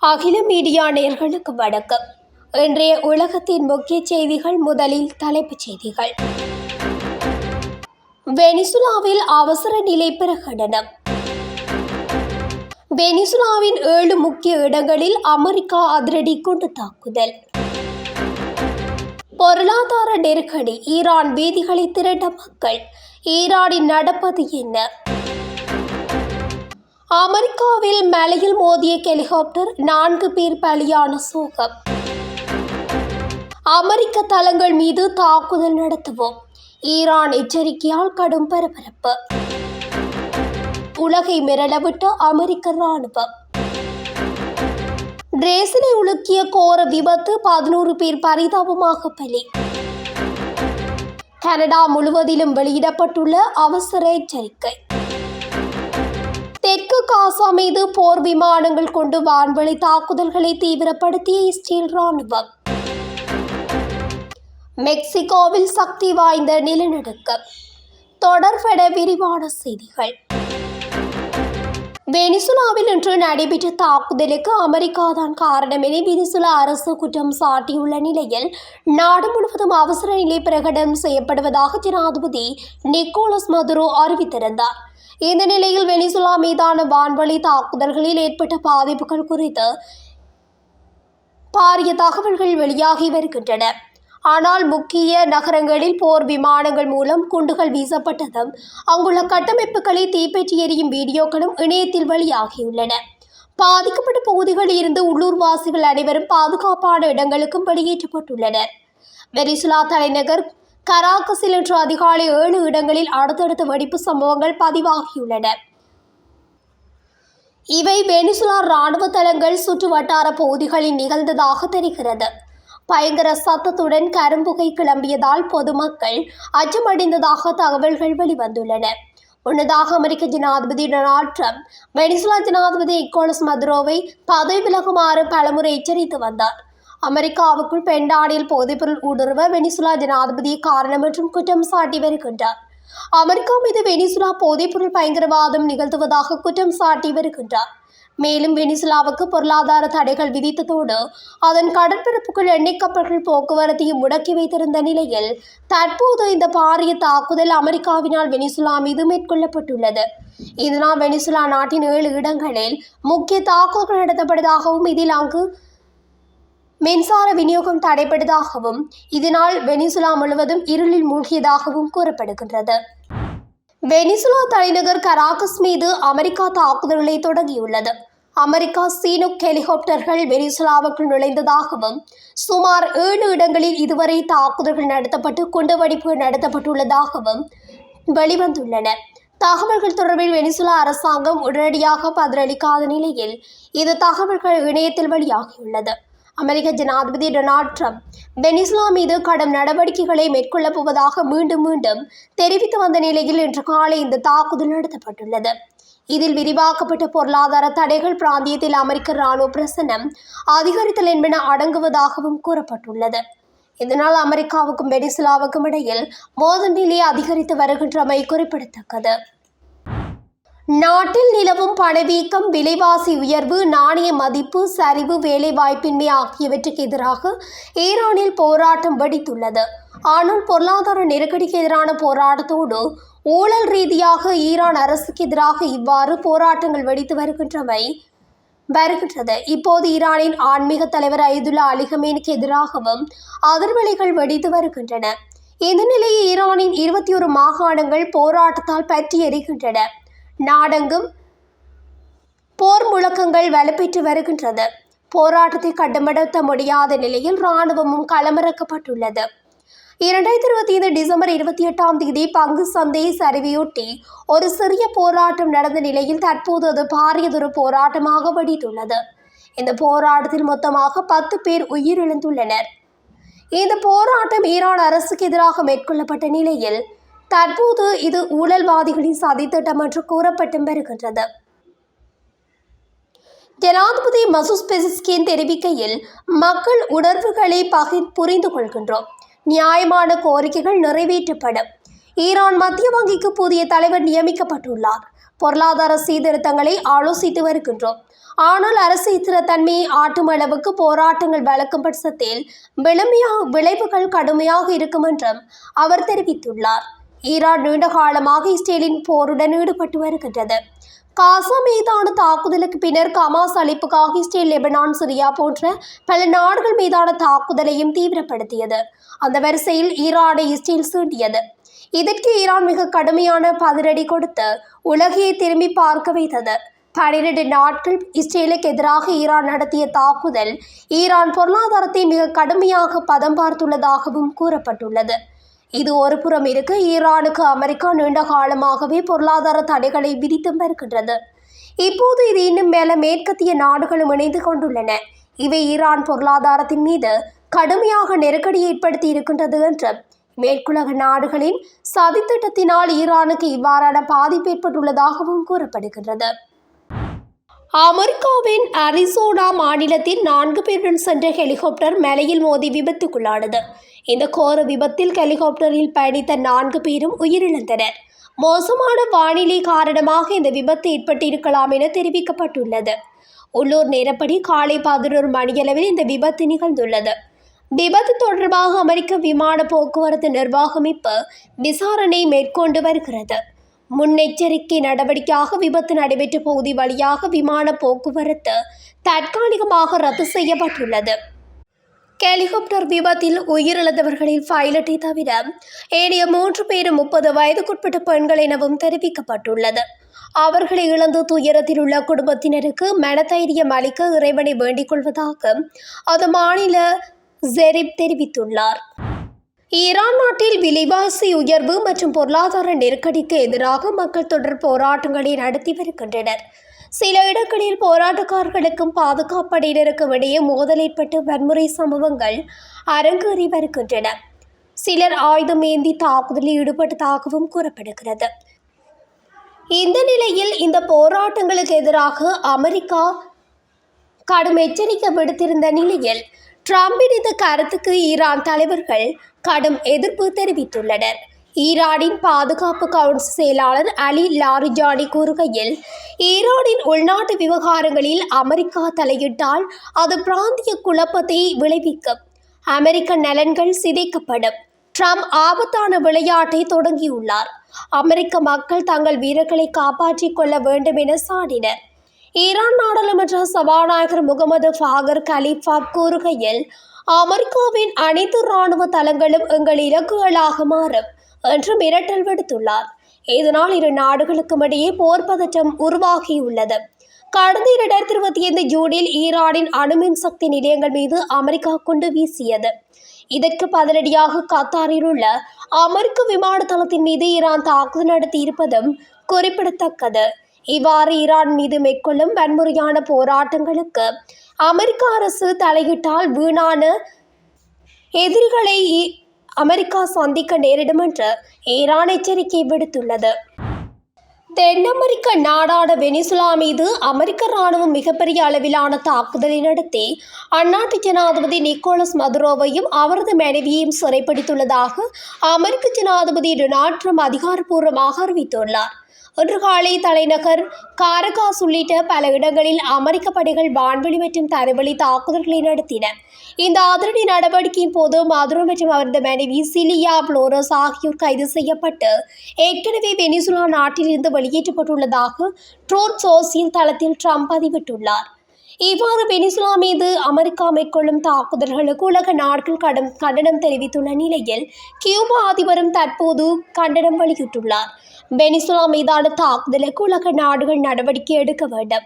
அகில மீடியா நேர்களுக்கு வணக்கம். இன்றைய உலகத்தின் முக்கிய செய்திகள் முதலில் தலைப்புச் செய்திகள். வெனிசுலாவில் அவசர நிலை பிரகடனம். வெனிசுலாவின் ஏழு முக்கிய இடங்களில் அமெரிக்கா அதிரடி கொண்டு தாக்குதல். பொருளாதார நெருக்கடி ஈரான் வீதிகளை திரண்ட மக்கள். ஈரானின் நடப்பது என்ன? அமெரிக்காவில் மலையில் மோதிய ஹெலிகாப்டர் நான்கு பேர் பலியான சோகம். அமெரிக்க தளங்கள் மீது தாக்குதல் நடத்துவோம். ஈரான் எச்சரிக்கையால் கடும் பரபரப்பு. உலகை மிரளவிட்ட அமெரிக்க ராணுவம் ரேசினை உலுக்கிய கோர விபத்து பதினோரு பேர் பரிதாபமாக பலி. கனடா முழுவதிலும் வெளியிடப்பட்டுள்ள அவசர எச்சரிக்கை. தெற்கு காசா மீது போர் விமானங்கள் கொண்டு வான்வழி தாக்குதல்களை தீவிரப்படுத்திய இஸ்ரேல் ராணுவம் மெக்சிகோவில் சக்தி வாய்ந்த நிலநடுக்கம். தொடர்பட விரிவான செய்திகள். வெனிசுலாவில் இன்று நடைபெற்ற தாக்குதலுக்கு அமெரிக்கா தான் காரணம் என வெனிசுலா அரசு குற்றம் சாட்டியுள்ள நிலையில் நாடு முழுவதும் அவசர நிலை பிரகடனம் செய்யப்படுவதாக ஜனாதிபதி நிக்கோலஸ் மதுரோ அறிவித்திருந்தார். இந்த நிலையில் வெனிசுலா மீதான வான்வழி தாக்குதல்களில் ஏற்பட்ட பாதிப்புகள் குறித்து பாரிய தகவல்கள் வெளியாகி வருகின்றன. ஆனால் முக்கிய நகரங்களில் போர் விமானங்கள் மூலம் குண்டுகள் வீசப்பட்டதும் அங்குள்ள கட்டமைப்புகளை தீப்பற்றி எரியும் வீடியோக்களும் இணையத்தில் வெளியாகியுள்ளன. பாதிக்கப்பட்ட பகுதிகளில் இருந்து உள்ளூர்வாசிகள் அனைவரும் பாதுகாப்பான இடங்களுக்கும் வெளியேற்றப்பட்டுள்ளனர். வெனிசுலா தலைநகர் கராக்கஸில் இன்று அதிகாலை ஏழு இடங்களில் அடுத்தடுத்த வெடிப்பு சம்பவங்கள் பதிவாகியுள்ளன. இவை வெனிசுலா ராணுவ தளங்கள் சுற்று வட்டார பகுதிகளில் நிகழ்ந்ததாக தெரிகிறது. பயங்கர சத்தத்துடன் கரும்புகை கிளம்பியதால் பொதுமக்கள் அச்சமடைந்ததாக தகவல்கள் வெளிவந்துள்ளன. முன்னதாக அமெரிக்க ஜனாதிபதி டொனால்ட் ட்ரம்ப் வெனிசுலா ஜனாதிபதி இக்கோலஸ் மதுரோவை பதவி விலகுமாறு பலமுறை எச்சரித்து வந்தார். அமெரிக்காவுக்குள் பெண்டானில் போதைப்பொருள் ஊடுருவ வெனிசுலா ஜனாதிபதி காரணம் என்றும் குற்றம் சாட்டி வருகின்றார். அமெரிக்கா மீது வெனிசுலா போதைப்பொருள் பயங்கரவாதம் நிகழ்த்துவதாக குற்றம் சாட்டி வருகின்றார். மேலும் வெனிசுலாவுக்கு பொருளாதார தடைகள் விதித்ததோடு அதன் கடற்பரப்புக்குள் எண்ணெய் கப்பல்கள் போக்குவரத்தையும் முடக்கி வைத்திருந்த நிலையில் தற்போது இந்த பாரிய தாக்குதல் அமெரிக்காவினால் வெனிசுலா மீது மேற்கொள்ளப்பட்டுள்ளது. இதனால் வெனிசுலா நாட்டின் ஏழு இடங்களில் முக்கிய தாக்குதல்கள் நடத்தப்பட்டதாகவும் இதில் அங்கு மின்சார விநியோகம் தடைப்பட்டதாகவும் இதனால் வெனிசுலா முழுவதும் இருளில் மூழ்கியதாகவும் கூறப்படுகின்றது. வெனிசுலா தலைநகர் கராகஸ் மீது அமெரிக்கா தாக்குதல்களை தொடங்கியுள்ளது. அமெரிக்கா சீனுக் ஹெலிகாப்டர்கள் வெனிசுலாவுக்குள் நுழைந்ததாகவும் சுமார் ஏழு இடங்களில் இதுவரை தாக்குதல்கள் நடத்தப்பட்டு குண்டுவெடிப்பு நடத்தப்பட்டுள்ளதாகவும் வெளிவந்துள்ளன. தகவல்கள் தொடர்பில் வெனிசுலா அரசாங்கம் உடனடியாக பதிலளிக்காத நிலையில் இந்த தகவல்கள் இணையத்தில் வெளியாகியுள்ளது. அமெரிக்க ஜனாதிபதி டொனால்ட் ட்ரம்ப் வெனிசுலா மீது கடும் நடவடிக்கைகளை மேற்கொள்ளப் போவதாக மீண்டும் மீண்டும் தெரிவித்து வந்த நிலையில் இன்று காலை இந்த தாக்குதல் நடத்தப்பட்டுள்ளது. இதில் விரிவாக்கப்பட்ட பொருளாதார தடைகள் பிராந்தியத்தில் அமெரிக்க இராணுவ பிரசனம் அதிகரித்தல் என்பன அடங்குவதாகவும் கூறப்பட்டுள்ளது. இதனால் அமெரிக்காவுக்கும் வெனிசுலாவுக்கும் இடையில் மோதல் நிலை அதிகரித்து வருகின்றமை குறிப்பிடத்தக்கது. நாட்டில் நிலவும் பணவீக்கம் விலைவாசி உயர்வு நாணய மதிப்பு சரிவு வேலைவாய்ப்பின்மை ஆகியவற்றுக்கு எதிராக ஈரானில் போராட்டம் வெடித்துள்ளது. ஆனால் பொருளாதார நெருக்கடிக்கு எதிரான போராட்டத்தோடு ஊழல் ரீதியாக ஈரான் அரசுக்கு எதிராக இவ்வாறு போராட்டங்கள் வெடித்து வருகின்றமை வருகின்றது. இப்போது ஈரானின் ஆன்மீக தலைவர் ஐதுல்லா அலிகமேனுக்கு எதிராகவும் அதிர்வலைகள் வெடித்து வருகின்றன. இந்த நிலையில் ஈரானின் இருபத்தி ஒரு மாகாணங்கள் போராட்டத்தால் பற்றி எறிகின்றன நாடெங்கும் போர் முழக்கங்கள் வலுப்பெற்று வருகின்றது. போராட்டத்தை கட்டுப்படுத்த முடியாத நிலையில் இராணுவமும் களமிறக்கப்பட்டுள்ளது. இரண்டாயிரத்தி இருபத்தி ஐந்து டிசம்பர் இருபத்தி எட்டாம் தேதி பங்கு சந்தையை சரிவையொட்டி ஒரு சிறிய போராட்டம் நடந்த நிலையில் தற்போது அது பாரியதொரு போராட்டமாக வெடித்துள்ளது. இந்த போராட்டத்தில் மொத்தமாக பத்து பேர் உயிரிழந்துள்ளனர். இந்த போராட்டம் ஈரான் அரசுக்கு எதிராக மேற்கொள்ளப்பட்ட நிலையில் தற்போது இது ஊழல்வாதிகளின் சதித்திட்டம் என்று கூறப்பட்டு வருகின்றது. ஜனாதிபதி மசூஸ் பெசிஸ்கின் தெரிவிக்கையில் மக்கள் உணர்வுகளை பகி புரிந்து கொள்கின்றோம். நியாயமான கோரிக்கைகள் நிறைவேற்றப்படும். ஈரான் மத்திய வங்கிக்கு புதிய தலைவர் நியமிக்கப்பட்டுள்ளார். பொருளாதார சீர்திருத்தங்களை ஆலோசித்து வருகின்றோம். ஆனால் அரசு ஸ்திரத்தன்மையை ஆட்டும் அளவுக்கு போராட்டங்கள் வளர்க்கும் பட்சத்தில் விளமையா விளைவுகள் கடுமையாக இருக்கும் என்றும் அவர் தெரிவித்துள்ளார். ஈரான் நீண்ட காலமாக இஸ்ரேலின் போருடன் ஈடுபட்டு வருகின்றது. காசா மீதான தாக்குதலுக்கு பின்னர் கமாஸ் அழிப்புக்காக இஸ்ரேல் லெபனான் சிரியா போன்ற பல நாடுகள் மீதான தாக்குதலையும் தீவிரப்படுத்தியது. அந்த வரிசையில் ஈரானை இஸ்ரேல் சீண்டியது. இதற்கு ஈரான் மிக கடுமையான பதிலடி கொடுத்து உலகையை திரும்பி பார்க்க வைத்தது. பனிரெண்டு நாட்கள் இஸ்ரேலுக்கு எதிராக ஈரான் நடத்திய தாக்குதல் ஈரான் பொருளாதாரத்தை மிக கடுமையாக பதம் பார்த்துள்ளதாகவும் கூறப்பட்டுள்ளது. இது ஒரு புறம் இருக்க. ஈரானுக்கு அமெரிக்கா நீண்ட காலமாகவே பொருளாதார தடைகளை விதித்து வருகின்றது இப்போது இது இன்னும் மேல மேற்கத்திய நாடுகளும் இணைந்து கொண்டுள்ளன. இவை ஈரான் பொருளாதாரத்தின் மீது கடுமையாக நெருக்கடி ஏற்படுத்தி இருக்கின்றது என்று மேற்குலக நாடுகளின் சதித்திட்டத்தினால் ஈரானுக்கு இவ்வாறான பாதிப்பு ஏற்பட்டுள்ளதாகவும் கூறப்படுகின்றது. அமெரிக்காவின் அரிசோனா மாநிலத்தில் நான்கு பேருடன் சென்ற ஹெலிகாப்டர் மலையில் மோதி விபத்துக்குள்ளானது. இந்த கோர விபத்தில் ஹெலிகாப்டரில் பயணித்த நான்கு பேரும் உயிரிழந்தனர். மோசமான வானிலை காரணமாக இந்த விபத்து ஏற்பட்டிருக்கலாம் என தெரிவிக்கப்பட்டுள்ளது. உள்ளூர் நேரப்படி காலை பதினோரு மணியளவில் இந்த விபத்து நிகழ்ந்துள்ளது. விபத்து தொடர்பாக அமெரிக்க விமான போக்குவரத்து நிர்வாகம் இப்ப விசாரணை மேற்கொண்டு வருகிறது. முன்னெச்சரிக்கை நடவடிக்கையாக விபத்து நடைபெற்ற பகுதி வழியாக விமான போக்குவரத்து தற்காலிகமாக ரத்து செய்யப்பட்டுள்ளது. ஹெலிகாப்டர் விபத்தில் உயிரிழந்தவர்களில் பைலட்டை தவிர ஏனைய மூன்று பேரும் முப்பது வயதுக்குட்பட்ட பெண்கள் எனவும் தெரிவிக்கப்பட்டுள்ளது. அவர்களை இழந்து துயரத்தில் உள்ள குடும்பத்தினருக்கு மனதைரியம் அளிக்க இறைவனை வேண்டிக் கொள்வதாக அது மாநில ஜெரிப் தெரிவித்துள்ளார். ஈரான் நாட்டில் விலைவாசி உயர்வு மற்றும் பொருளாதார நெருக்கடிக்கு எதிராக மக்கள் தொடர் போராட்டங்களை நடத்தி வருகின்றனர். சில இடங்களில் போராட்டக்காரர்களுக்கும் பாதுகாப்படையினருக்கும் இடையே மோதல் ஏற்பட்டு வன்முறை சம்பவங்கள் அரங்கேறி வருகின்றன சிலர் ஆயுதம் ஏந்தி தாக்குதலில் ஈடுபட்டதாகவும் கூறப்படுகிறது. இந்த நிலையில் இந்த போராட்டங்களுக்கு எதிராக அமெரிக்கா கடும் எச்சரிக்கை விடுத்திருந்த நிலையில் ட்ரம்பின் இந்த கருத்துக்கு ஈரான் தலைவர்கள் கடும் எதிர்ப்பு தெரிவித்துள்ளனர். ஈரானின் பாதுகாப்பு கவுன்சில் செயலாளர் அலி லாரிஜானி கூறுகையில் ஈரானின் உள்நாட்டு விவகாரங்களில் அமெரிக்கா தலையிட்டால் அது பிராந்திய குழப்பத்தை விளைவிக்கும். அமெரிக்க நலன்கள் சிதைக்கப்படும். ட்ரம்ப் ஆபத்தான விளையாட்டை தொடங்கியுள்ளார். அமெரிக்க மக்கள் தங்கள் வீரர்களை காப்பாற்றிக் கொள்ள வேண்டும் என சாடினர். ஈரான் நாடாளுமன்ற சபாநாயகர் முகமது ஃபாகர் கலீஃபாப் கூறுகையில் அமெரிக்காவின் அனைத்து இராணுவ தளங்களும் எங்கள் இலக்குகளாக மாறும். என்று மிரட்டல் விடுத்துள்ளார். இதனால் இரு நாடுகளுக்கும் இடையே போர் பதற்றம் உருவாகியுள்ளது. கடந்த இரண்டாயிரத்தி இருபத்தி ஐந்து ஜூனில் ஈரானின் அணுமின் சக்தி நிலையங்கள் மீது அமெரிக்கா குண்டு வீசியது. இதற்கு பதிலடியாக கத்தாரில் உள்ள அமெரிக்க விமான தளத்தின் மீது ஈரான் தாக்குதல் நடத்தி இருப்பதும் குறிப்பிடத்தக்கது. இவ்வாறு ஈரான் மீது மேற்கொள்ளும் வன்முறையான போராட்டங்களுக்கு அமெரிக்க அரசு தலையிட்டால் வீணான எதிரிகளை இ- அமெரிக்கா சந்திக்க நேரிடும் என்று ஈரான் எச்சரிக்கை விடுத்துள்ளது. தென் அமெரிக்க நாடான வெனிசுலா மீது அமெரிக்க ராணுவம் மிகப்பெரிய அளவிலான தாக்குதலை நடத்தி அந்நாட்டு ஜனாதிபதி நிக்கோலஸ் மதுரோவையும் அவரது மனைவியையும் சிறைப்பிடித்துள்ளதாக அமெரிக்க ஜனாதிபதி டொனால்ட் ட்ரம்ப் அதிகாரப்பூர்வமாக அறிவித்துள்ளார். இன்று காலை தலைநகர் காரகாஸ் உள்ளிட்ட பல இடங்களில் அமெரிக்க படைகள் வான்வெளி மற்றும் தரைவழி தாக்குதல்களை நடத்தின. இந்த அதிரடி நடவடிக்கையின் போது மதுரோ மற்றும் அவரது மனைவி சிலியா புளோரஸ் ஆகியோர் கைது செய்யப்பட்டு ஏற்கனவே வெனிசுலா நாட்டிலிருந்து வெளியேற்றப்பட்டுள்ளதாக ட்ரோட் சோசியல் தளத்தில் ட்ரம்ப் பதிவிட்டுள்ளார். இவ்வாறு வெனிசுலா மீது அமெரிக்கா மேற்கொள்ளும் தாக்குதல்களுக்கு உலக நாடுகள் கடும் கண்டனம் தெரிவித்துள்ள நிலையில் கியூபா அதிபரும் தற்போது கண்டனம் வெளியிட்டுள்ளார். வெனிசுலா மீதான தாக்குதலுக்கு உலக நாடுகள் நடவடிக்கை எடுக்க வேண்டும்.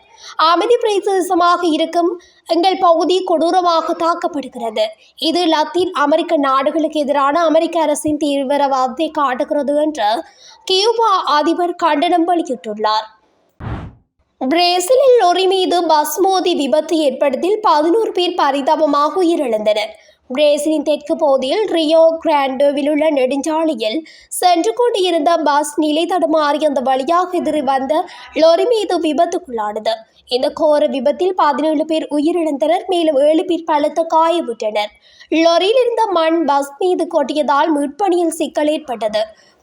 அமைதி பிரதேசமாக இருக்கும் எங்கள் பகுதி கொடூரமாக தாக்கப்படுகிறது. இது லத்தீன் அமெரிக்க நாடுகளுக்கு எதிரான அமெரிக்க அரசின் தீவிரவாதத்தை காட்டுகிறது என்று கியூபா அதிபர் கண்டனம் வெளியிட்டுள்ளார். பிரேசிலில் லொரி மீது பஸ் மோதி விபத்து ஏற்படுத்தில் பதினோரு பேர் பரிதாபமாக உயிரிழந்தனர். பிரேசிலின் தெற்கு பகுதியில் ரியோ கிராண்டோவில் உள்ள நெடுஞ்சாலையில் சென்று கொண்டிருந்த பஸ் நிலை தடுமாறி அந்த வழியாக எதிரி வந்த லொரி மீது விபத்துக்குள்ளானது. இந்த கோர விபத்தில் பதினேழு பேர் உயிரிழந்தனர் மேலும் ஏழு பேர் பலத்த காயமுற்றனர். லொரியில் இருந்த மண் பஸ் மீது கொட்டியதால் மீட்பணியில் சிக்கல் ஏற்பட்டது.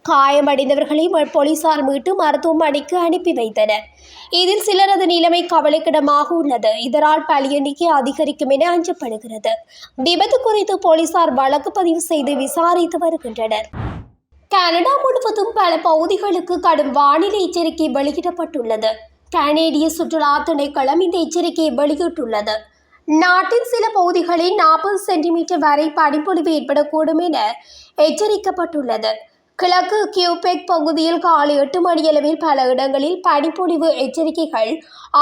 காயமடைந்தவர்களை ம- போலீசார் மீட்டு மருத்துவமனைக்கு அனுப்பி வைத்தனர். இதில் சிலரது நிலைமை கவலைக்கிடமாக உள்ளது. இதனால் பலி எண்ணிக்கை அதிகரிக்கும் என அஞ்சப்படுகிறது. விபத்து குறித்து போலீசார் வழக்கு பதிவு செய்து விசாரித்து வருகின்றனர். கனடா முழுவதும் பல பகுதிகளுக்கு கடும் வானிலை எச்சரிக்கை வெளியிடப்பட்டுள்ளது. கனேடிய சுற்றுலா திணைக்களம் இந்த எச்சரிக்கையை வெளியிட்டுள்ளது. நாட்டின் சில பகுதிகளில் நாற்பது சென்டிமீட்டர் வரை பனிப்பொழிவு ஏற்படக்கூடும் என எச்சரிக்கப்பட்டுள்ளது. கிழக்கு கியூபெக் பகுதியில் காலை எட்டு மணியளவில் பல இடங்களில் பனிப்பொழிவு எச்சரிக்கைகள்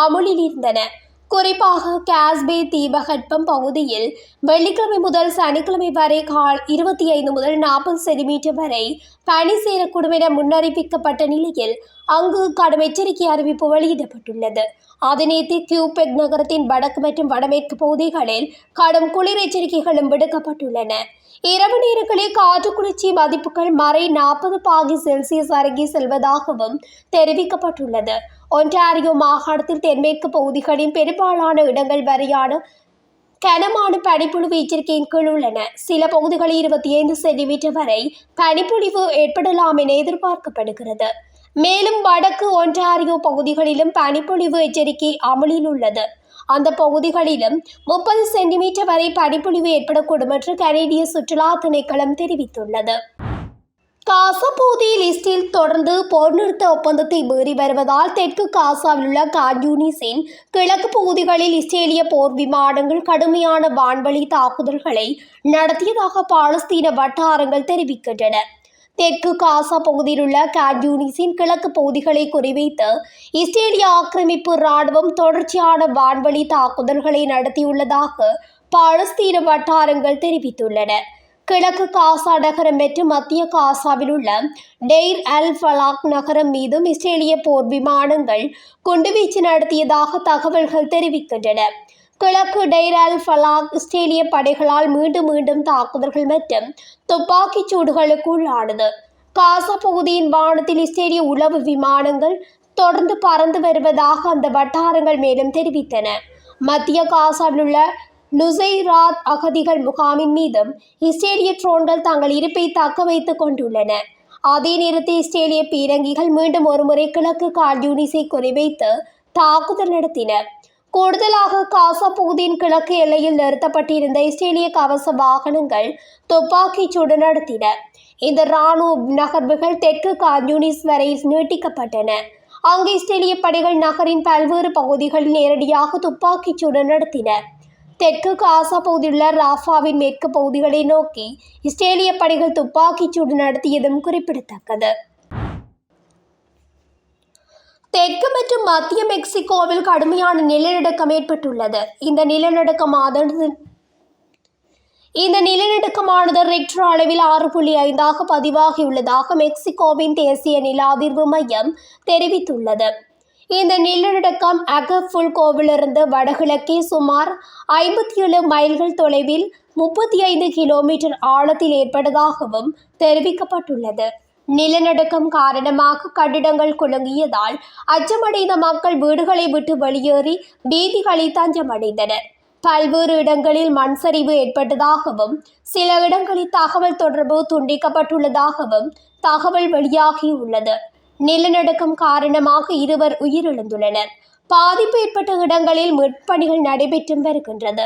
அமுலில் இருந்தன. குறிப்பாக காஸ்பே தீபகற்பம் பகுதியில் வெள்ளிக்கிழமை முதல் சனிக்கிழமை வரை கால் இருபத்தி ஐந்து முதல் நாற்பது சென்டிமீட்டர் வரை பனி சேரக்கூடும் என முன்னறிவிக்கப்பட்ட நிலையில் அங்கு கடும் எச்சரிக்கை அறிவிப்பு வெளியிடப்பட்டுள்ளது. அதனைத்து கியூபெக் நகரத்தின் வடக்கு மற்றும் வடமேற்கு பகுதிகளில் கடும் குளிர் எச்சரிக்கைகளும் விடுக்கப்பட்டுள்ளன. இரவு நேரங்களில் காற்று குளிர்ச்சி மதிப்புகள் மறை நாற்பது பாகி செல்சியஸ் அருகே செல்வதாகவும் தெரிவிக்கப்பட்டுள்ளது. ஒன்டாரியோ மாகாணத்தில் தென்மேற்கு பகுதிகளின் பெரும்பாலான இடங்கள் வரையான கனமான பனிப்பொழிவு எச்சரிக்கையின் கீழ் உள்ளன. சில பகுதிகளில் இருபத்தி ஐந்து சென்டிமீட்டர் வரை பனிப்பொழிவு ஏற்படலாம் என எதிர்பார்க்கப்படுகிறது. மேலும் வடக்கு ஒன்டாரியோ பகுதிகளிலும் பனிப்பொழிவு எச்சரிக்கை அமலில் உள்ளது. அந்த பகுதிகளிலும் முப்பது சென்டிமீட்டர் வரை பனிப்பொழிவு ஏற்படக்கூடும் என்று கனேடிய சுற்றுலா திணைக்களம் தெரிவித்துள்ளது. காசா பகுதி லிஸ்டில் தொடர்ந்து போர் நிறுத்த ஒப்பந்தத்தை மீறி வருவதால் தெற்கு காசாவில் உள்ள கான்யூனிஸின் கிழக்கு பகுதிகளில் இஸ்ரேலிய போர் விமானங்கள் கடுமையான வான்வழி தாக்குதல்களை நடத்தியதாக பாலஸ்தீன வட்டாரங்கள் தெரிவிக்கின்றன. தெற்கு காசா பகுதியில் உள்ள கான்யூனிஸின் கிழக்கு பகுதிகளை குறிவைத்து இஸ்ரேலிய ஆக்கிரமிப்பு இராணுவம் தொடர்ச்சியான வான்வழி தாக்குதல்களை நடத்தியுள்ளதாக பாலஸ்தீன வட்டாரங்கள் தெரிவித்துள்ளன. கிழக்கு காசா நகரம் மற்றும் மத்திய காசாவில் உள்ள டெய்ர் அல் ஃபலாக் நகரம் மீதும் இஸ்ரேலிய போர் விமானங்கள் குண்டுவீச்சு நடத்தியதாக தகவல்கள் தெரிவிக்கின்றன. கிழக்கு டெய்ரால் ஃபலாக் இஸ்ரேலிய படைகளால் மீண்டும் மீண்டும் தாக்குதல்கள் மற்றும் துப்பாக்கிச் சூடுகளுக்கு உள்ளானது. காசா பகுதியின் வானத்தில் இஸ்ரேலிய உளவு விமானங்கள் தொடர்ந்து பறந்து வருவதாக அந்த வட்டாரங்கள் மேலும் தெரிவித்தன. மத்திய காசாவில் உள்ள நுசைராத் அகதிகள் முகாமின் மீதும் இஸ்ரேலிய ட்ரோன்கள் தங்கள் இருப்பை தக்க வைத்துக் கொண்டுள்ளன. அதே நேரத்தில் இஸ்ரேலிய பீரங்கிகள் மீண்டும் ஒருமுறை கிழக்கு கால்யூனிஸை குறிவைத்து தாக்குதல் நடத்தின. கூடுதலாக காசா பகுதியின் கிழக்கு எல்லையில் நிறுத்தப்பட்டிருந்த இஸ்ரேலிய கவச வாகனங்கள் துப்பாக்கிச் சூடு நடத்தின. இந்த இராணுவ நகர்வுகள் தெற்கு கான்யூனிஸ் வரை நீட்டிக்கப்பட்டன. அங்கு இஸ்ரேலிய படைகள் நகரின் பல்வேறு பகுதிகளில் நேரடியாக துப்பாக்கிச் சூடு நடத்தின. தெற்கு காசா பகுதியுள்ள ராஃபாவின் மேற்கு பகுதிகளை நோக்கி இஸ்ரேலிய படைகள் துப்பாக்கிச் சூடு நடத்தியதும் குறிப்பிடத்தக்கது. தெற்கு மற்றும் மத்திய மெக்சிகோவில் கடுமையான நிலநடுக்கம் ஏற்பட்டுள்ளது. இந்த நிலநடுக்கமானது இந்த நிலநடுக்கமானது ரெக்டர் அளவில் ஆறு புள்ளி ஐந்தாக பதிவாகியுள்ளதாக மெக்சிகோவின் தேசிய நில அதிர்வு மையம் தெரிவித்துள்ளது. இந்த நிலநடுக்கம் அகஃபுல்கோவிலிருந்து வடகிழக்கே சுமார் ஐம்பத்தி ஏழு மைல்கள் தொலைவில் முப்பத்தி ஐந்து கிலோமீட்டர் ஆழத்தில் ஏற்பட்டதாகவும் தெரிவிக்கப்பட்டுள்ளது. நிலநடுக்கம் காரணமாக கட்டிடங்கள் குலுங்கியதால் அச்சமடைந்த மக்கள் வீடுகளை விட்டு வெளியேறி வீதிகளில் தஞ்சமடைந்தனர். பல்வேறு இடங்களில் மண் சரிவு ஏற்பட்டதாகவும் சில இடங்களில் தகவல் தொடர்பு துண்டிக்கப்பட்டுள்ளதாகவும் தகவல் வெளியாகியுள்ளது. நிலநடுக்கம் காரணமாக இருவர் உயிரிழந்துள்ளனர். பாதிப்பு ஏற்பட்ட இடங்களில் மீட்பணிகள் நடைபெற்றும் வருகின்றது.